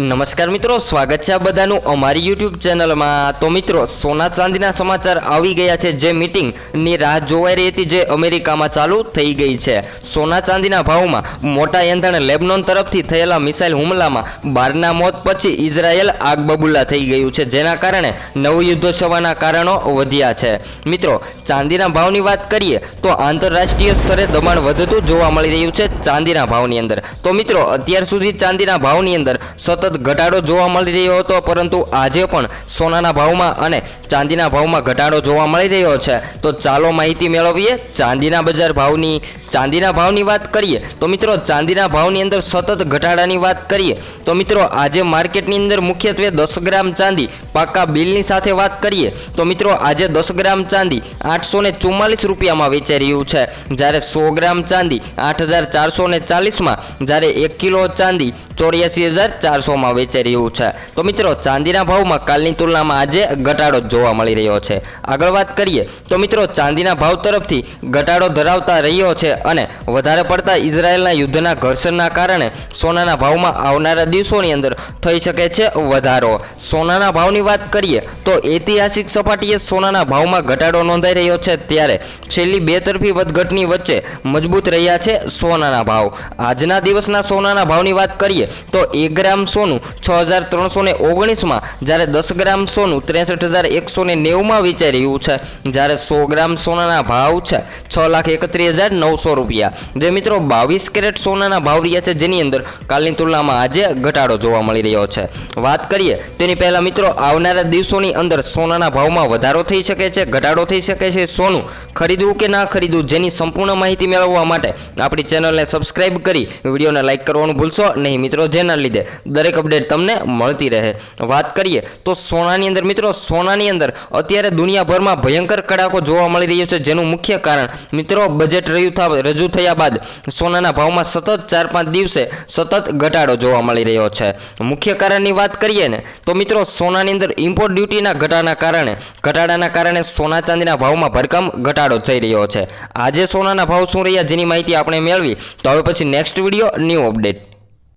નમસ્કાર મિત્રો, સ્વાગત છે આ બધાનું અમારી યુટ્યુબ ચેનલમાં તો મિત્રો, સોના ચાંદીના સમાચાર આવી ગયા છે. જે મિટિંગની રાહ જોવાઈ રહી હતી, જે અમેરિકામાં ચાલુ થઈ ગઈ છે. સોના ચાંદીના ભાવમાં મોટા એંધણ લેબનોન તરફથી થયેલા મિસાઇલ હુમલામાં બારના મોત પછી ઇઝરાયેલ આગ બબૂલા થઈ ગયું છે, જેના કારણે નવું યુદ્ધ થવાના કારણો વધ્યા છે. મિત્રો, ચાંદીના ભાવની વાત કરીએ, તો આંતરરાષ્ટ્રીય સ્તરે દબાણ વધતું જોવા મળી રહ્યું છે ચાંદીના ભાવની અંદર. તો મિત્રો, અત્યાર સુધી ચાંદીના ભાવની અંદર સતત ઘટાડો જોવા મળી રહ્યો હતો, પરંતુ આજે પણ સોનાના ભાવમાં અને ચાંદીના ભાવમાં ઘટાડો જોવા મળી રહ્યો છે. તો ચાલો માહિતી મેળવીએ ચાંદીના બજાર ભાવની. ચાંદીના ભાવની વાત કરીએ તો મિત્રો ચાંદીના ભાવની અંદર સતત ઘટાડાની વાત કરીએ તો મિત્રો આજે માર્કેટની અંદર મુખ્યત્વે દસ ગ્રામ ચાંદી પાકા બિલની સાથે વાત કરીએ તો મિત્રો આજે દસ ગ્રામ ચાંદી આઠસો ને ચુમ્માલીસ રૂપિયામાં વેચાઈ રહ્યું છે. જ્યારે સો ગ્રામ ચાંદી આઠ હજાર ચારસો ને ચાલીસમાં, જ્યારે એક કિલો ચાંદી ચોર્યાસી હજાર ચારસોમાં વેચાઈ રહ્યું છે. તો મિત્રો, ચાંદીના ભાવમાં કાલની તુલનામાં આજે ઘટાડો જોવા મળી રહ્યો છે. આગળ વાત કરીએ, તો મિત્રો, ચાંદીના ભાવ તરફથી ઘટાડો ધરાવતા રહ્યો છે અને વધારે પડતા ઇઝરાયેલના યુદ્ધના ઘર્ષણના કારણે સોનાના ભાવમાં આવનારા દિવસોની અંદર થઈ શકે છે વધારો. સોનાના ભાવની વાત કરીએ, તો ઐતિહાસિક સપાટીએ સોનાના ભાવમાં ઘટાડો નોંધાઈ રહ્યો છે ત્યારે છેલ્લી બે તરફી વધઘટની વચ્ચે મજબૂત રહ્યા છે સોનાના ભાવ. આજના દિવસના સોનાના ભાવની વાત કરીએ, તો એક ગ્રામ સોનું છ હજાર ત્રણસો ને ઓગણીસમાં જ્યારે દસ ગ્રામ સોનું ત્રેસઠ હજાર એકસો ને નેવુંમાં વેચાઈ રહ્યું છે. જ્યારે સો ગ્રામ સોનાના ભાવ છે છ લાખ એકત્રીસ હજાર નવસો રૂપિયા. જે મિત્રો બાવીસ કેરેટ સોનાના ભાવ રહ્યા છે જેની અંદર કાલની તુલનામાં આજે ઘટાડો જોવા મળી રહ્યો છે. વાત કરીએ, તેની પહેલાં મિત્રો આવનારા દિવસોની અંદર સોનાના ભાવમાં વધારો થઈ શકે છે, ઘટાડો થઈ શકે છે. સોનું ખરીદવું કે ના ખરીદવું જેની સંપૂર્ણ માહિતી મેળવવા માટે આપણી ચેનલને સબસ્ક્રાઇબ કરી વિડીયોને લાઇક કરવાનું ભૂલશો નહીં. મિત્રો, જેના લીધે દરેક અપડેટ તમને મળતી રહે. વાત કરીએ તો સોનાની અંદર મિત્રો, સોનાની અંદર અત્યારે દુનિયાભરમાં ભયંકર કડાકો જોવા મળી રહ્યો છે, જેનું મુખ્ય કારણ મિત્રો બજેટ રહ્યું રજૂ થયા બાદ સોનાના ભાવમાં સતત ચાર પાંચ દિવસે સતત ઘટાડો જોવા મળી રહ્યો છે. મુખ્ય કારણની વાત કરીએ ને, તો મિત્રો સોનાની અંદર ઇમ્પોર્ટ ડ્યુટીના ઘટાડાના કારણે ઘટાડાના કારણે સોના ચાંદીના ભાવમાં ભરકમ ઘટાડો થઈ રહ્યો છે. આજે સોનાના ભાવ શું રહ્યા જેની માહિતી આપણે મેળવી, તો હવે પછી નેક્સ્ટ વીડિયો ન્યૂ અપડેટ